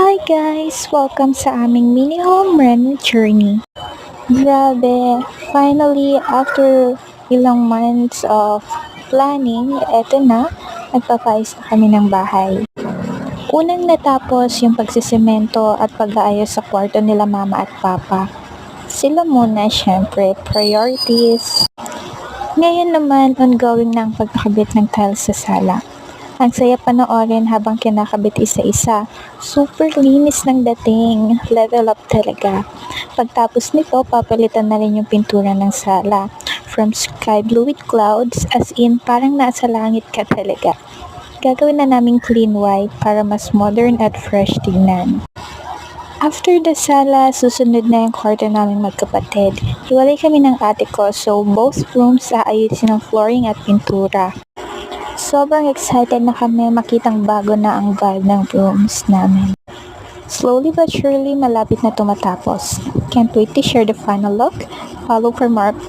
Hi guys! Welcome sa aming mini home run journey. Grabe! Finally, after ilang months of planning, eto na, nagpapayos na kami ng bahay. Unang natapos yung pagsisemento at pag-aayos sa kwarto nila mama at papa. Sila muna, syempre, priorities. Ngayon naman, ongoing na ang pagkakabit ng tiles sa sala. Ang saya panoorin habang kinakabit isa-isa. Super linis ng dating. Level up talaga. Pagtapos nito, papalitan na rin yung pintura ng sala. From sky blue with clouds, as in parang nasa langit ka talaga. Gagawin na naming clean white para mas modern at fresh tignan. After the sala, susunod na yung kwarto namin magkapatid. Hiwalay kami ng ate ko, so both rooms aayusin ng flooring at pintura. Sobrang excited na kami makitang bago na ang vibe ng rooms namin. Slowly but surely, malapit na tumatapos. Can't wait to share the final look. Follow for more updates.